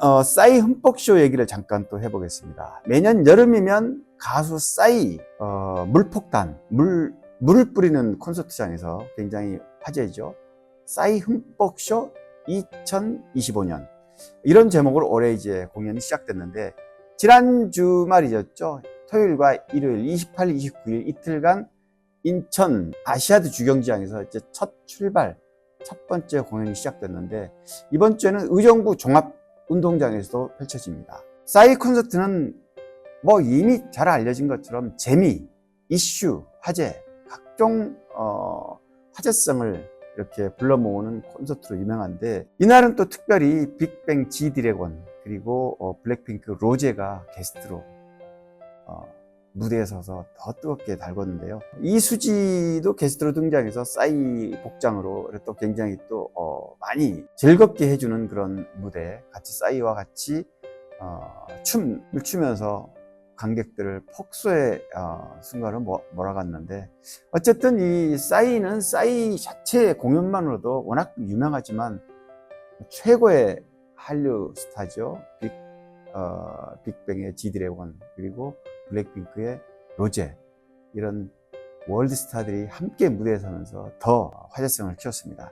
어, 싸이 흠뻑쇼 얘기를 잠깐 또 해보겠습니다. 매년 여름이면 가수 싸이 어, 물폭탄, 물, 물을 뿌리는 콘서트장에서 굉장히 화제죠. 싸이 흠뻑쇼 2025년 이런 제목으로 올해 이제 공연이 시작됐는데 지난 주말이었죠. 토요일과 일요일 28, 29일 이틀간 인천 아시아드 주경기장에서 이제 첫 출발 첫 번째 공연이 시작됐는데 이번 주에는 의정부 종합 운동장에서도 펼쳐집니다. 싸이 콘서트는 뭐 이미 잘 알려진 것처럼 재미, 이슈, 화제, 각종 어, 화제성을 이렇게 불러 모으는 콘서트로 유명한데 이날은 또 특별히 빅뱅 G 드래곤 그리고 어, 블랙핑크 로제가 게스트로 어, 무대에 서서 더 뜨겁게 달궜는데요. 이수지도 게스트로 등장해서 싸이 복장으로 또 굉장히 또 어, 많이 즐겁게 해주는 그런 무대 같이 싸이와 같이 어, 춤을 추면서 관객들을 폭소의 어, 순간을 모- 몰아갔는데 어쨌든 이 싸이는 싸이 자체 공연만으로도 워낙 유명하지만 최고의 한류 스타죠. 빅, 어, 빅뱅의 지드래곤 그리고 블랙핑크의 로제 이런 월드 스타들이 함께 무대에 서면서 더 화제성을 키웠습니다.